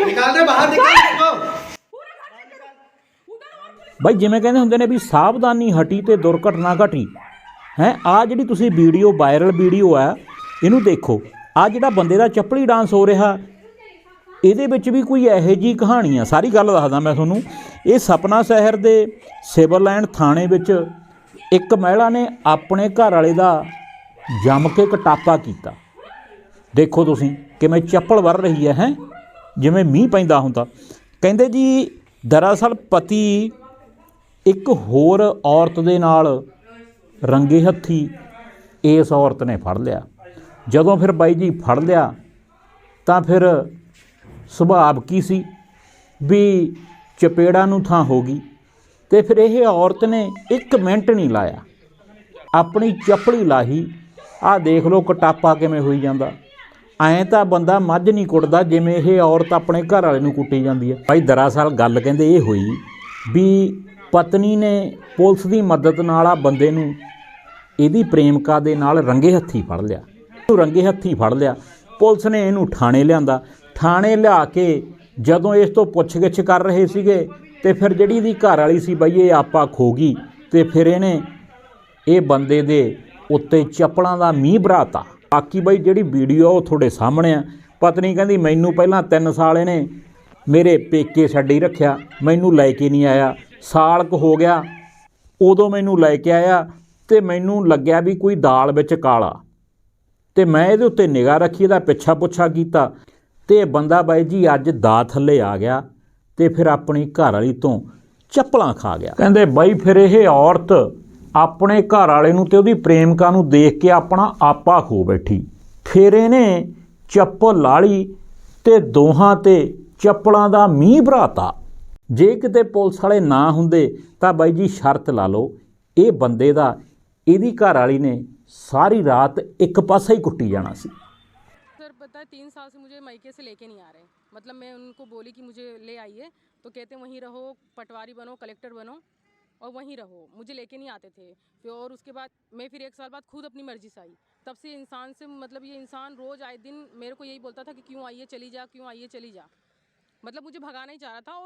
दे बाहर निकल इसको ਬਾਈ ਜਿਵੇਂ ਕਹਿੰਦੇ ਹੁੰਦੇ ਨੇ ਵੀ ਸਾਵਧਾਨੀ ਹਟੀ ਤੇ ਦੁਰਘਟਨਾ ਘਟੀ ਹੈ ਆ ਜਿਹੜੀ ਤੁਸੀਂ ਵੀਡੀਓ ਵਾਇਰਲ ਵੀਡੀਓ ਆ ਇਹਨੂੰ ਦੇਖੋ ਆ ਜਿਹੜਾ ਬੰਦੇ ਦਾ ਚੱਪਲੀ ਡਾਂਸ ਹੋ ਰਿਹਾ ਇਹਦੇ ਵਿੱਚ ਵੀ ਕੋਈ ਇਹੋ ਜੀ ਕਹਾਣੀ ਆ ਸਾਰੀ ਗੱਲ ਦੱਸਦਾ ਮੈਂ ਤੁਹਾਨੂੰ ਇਹ ਸਪਨਾ ਸ਼ਹਿਰ ਦੇ ਸਿਵਲ ਲਾਈਨ ਥਾਣੇ ਵਿੱਚ ਇੱਕ ਮਹਿਲਾ ਨੇ ਆਪਣੇ ਘਰ ਵਾਲੇ ਦਾ ਜੰਮ ਕੇ ਕਟਾਪਾ ਕੀਤਾ ਦੇਖੋ ਤੁਸੀਂ ਕਿਵੇਂ ਚੱਪਲ ਵਰ ਰਹੀ ਹੈ ਹੈ ਜਿਵੇਂ ਮੀਂਹ ਪੈਂਦਾ ਹੁੰਦਾ। ਕਹਿੰਦੇ ਜੀ, ਦਰਅਸਲ ਪਤੀ ਇੱਕ ਹੋਰ ਔਰਤ ਦੇ ਨਾਲ ਰੰਗੇ ਹੱਥੀ ਇਸ ਔਰਤ ਨੇ ਫੜ ਲਿਆ। ਜਦੋਂ ਫਿਰ ਬਾਈ ਜੀ ਫੜ ਲਿਆ, ਤਾਂ ਫਿਰ ਸੁਭਾਅ ਕੀ ਸੀ? ਵੀ ਚਪੇੜਾ ਨੂੰ ਥਾਂ ਹੋ ਗਈ ਤੇ ਫਿਰ ਇਹ ਔਰਤ ਨੇ 1 ਮਿੰਟ ਨਹੀਂ ਲਾਇਆ। ਆਪਣੀ ਚੱਪਲੀ ਲਾਹੀ, ਆਹ ਦੇਖ ਲਓ ਕਟਾਪਾ ਕਿਵੇਂ ਹੋਈ ਜਾਂਦਾ। ਐਂ ਤਾਂ ਬੰਦਾ ਮੱਝ ਨਹੀਂ ਕੁੱਟਦਾ, ਜਿਵੇਂ ਇਹ ਔਰਤ ਆਪਣੇ ਘਰ ਵਾਲੇ ਨੂੰ ਕੁੱਟੀ ਜਾਂਦੀ ਹੈ। ਭਾਈ ਦਰਅਸਲ ਗੱਲ ਕਹਿੰਦੇ ਇਹ ਹੋਈ ਵੀ ਪਤਨੀ ਨੇ ਪੁਲਿਸ ਦੀ ਮਦਦ ਨਾਲ ਆ ਬੰਦੇ ਨੂੰ ਇਹਦੀ ਪ੍ਰੇਮਿਕਾ ਦੇ ਨਾਲ ਰੰਗੇ ਹੱਥੀ ਫੜ ਲਿਆ। ਉਹਨੂੰ ਰੰਗੇ ਹੱਥੀ ਫੜ ਲਿਆ। ਪੁਲਿਸ ਨੇ ਇਹਨੂੰ ਥਾਣੇ ਲਿਆਂਦਾ। ਥਾਣੇ ਲਿਆ ਕੇ ਜਦੋਂ ਇਸ ਤੋਂ ਪੁੱਛਗਿੱਛ ਕਰ ਰਹੇ ਸੀਗੇ ਤੇ ਫਿਰ ਜਿਹੜੀ ਇਹਦੀ ਘਰ ਵਾਲੀ ਸੀ ਬਈ ਇਹ ਆਪਾ ਖੋ ਗਈ ਤੇ ਫਿਰ ਇਹਨੇ ਇਹ ਬੰਦੇ ਦੇ ਉੱਤੇ ਚੱਪਲਾਂ ਦਾ ਮੀਂਹ ਭਰਾਤਾ ਬਾਕੀ ਬਾਈ ਜਿਹੜੀ ਵੀਡੀਓ ਉਹ ਤੁਹਾਡੇ ਸਾਹਮਣੇ ਆ। ਪਤਨੀ ਕਹਿੰਦੀ, ਮੈਨੂੰ ਪਹਿਲਾਂ 3 ਸਾਲ ਇਹਨੇ ਮੇਰੇ ਪੇਕੇ ਛੱਡੀ ਰੱਖਿਆ, ਮੈਨੂੰ ਲੈ ਕੇ ਨਹੀਂ ਆਇਆ। ਸਾਲ ਕੁ ਹੋ ਗਿਆ, ਉਦੋਂ ਮੈਨੂੰ ਲੈ ਕੇ ਆਇਆ ਤੇ ਮੈਨੂੰ ਲੱਗਿਆ ਵੀ ਕੋਈ ਦਾਲ ਵਿੱਚ ਕਾਲਾ। ਤੇ ਮੈਂ ਇਹਦੇ ਉੱਤੇ ਨਿਗਾਹ ਰੱਖੀ, ਇਹਦਾ ਪਿੱਛਾ ਪੁੱਛਾ ਕੀਤਾ। ਤੇ ਬੰਦਾ ਬਾਈ ਜੀ ਅੱਜ ਦਾ ਥੱਲੇ ਆ ਗਿਆ ਤੇ ਫਿਰ ਆਪਣੀ ਘਰ ਵਾਲੀ ਤੋਂ ਚੱਪਲਾਂ ਖਾ ਗਿਆ। ਕਹਿੰਦੇ, ਬਾਈ ਫਿਰ ਇਹ ਔਰਤ ਆਪਣੇ ਘਰ ਵਾਲੇ ਨੂੰ ਤੇ ਉਹਦੀ ਪ੍ਰੇਮਿਕਾ ਨੂੰ ਦੇਖ ਕੇ ਆਪਣਾ ਆਪਾ ਖੋ ਬੈਠੀ ਫਿਰ ਇਹਨੇ ਚੱਪਲ ਲਾਲੀ ਤੇ ਦੋਹਾਂ ਤੇ ਚੱਪਲਾਂ ਦਾ ਮੀਂਹ ਭਰਾਤਾ ਜੇ ਕਿਤੇ ਪੁਲਿਸ ਵਾਲੇ ਨਾ ਹੁੰਦੇ ਤਾਂ ਬਾਈ ਜੀ ਸ਼ਰਤ ਲਾ ਲਓ ਇਹ ਬੰਦੇ ਦਾ ਇਹਦੀ ਘਰ ਵਾਲੀ ਨੇ ਸਾਰੀ ਰਾਤ ਇੱਕ ਪਾਸਾ ਹੀ ਕੁੱਟੀ ਜਾਣਾ ਸੀ सर पता है तीन साल से मुझे मायके से लेके नहीं आ रहे मतलब मैं उनको बोली कि मुझे ले आइए तो कहते वहीं रहो पटवारी बनो कलेक्टर बनो और वहीं रहो, मुझे लेके नहीं आते थे। फिर और उसके बाद, मैं फिर एक साल बाद खुद अपनी मर्ज़ी से आई। तब से इंसान से मतलब ये इंसान रोज़ आए दिन मेरे को यही बोलता था कि क्यों आइए चली जा, क्यों आइए चली जा। मतलब मुझे भगाना ही चाह रहा था और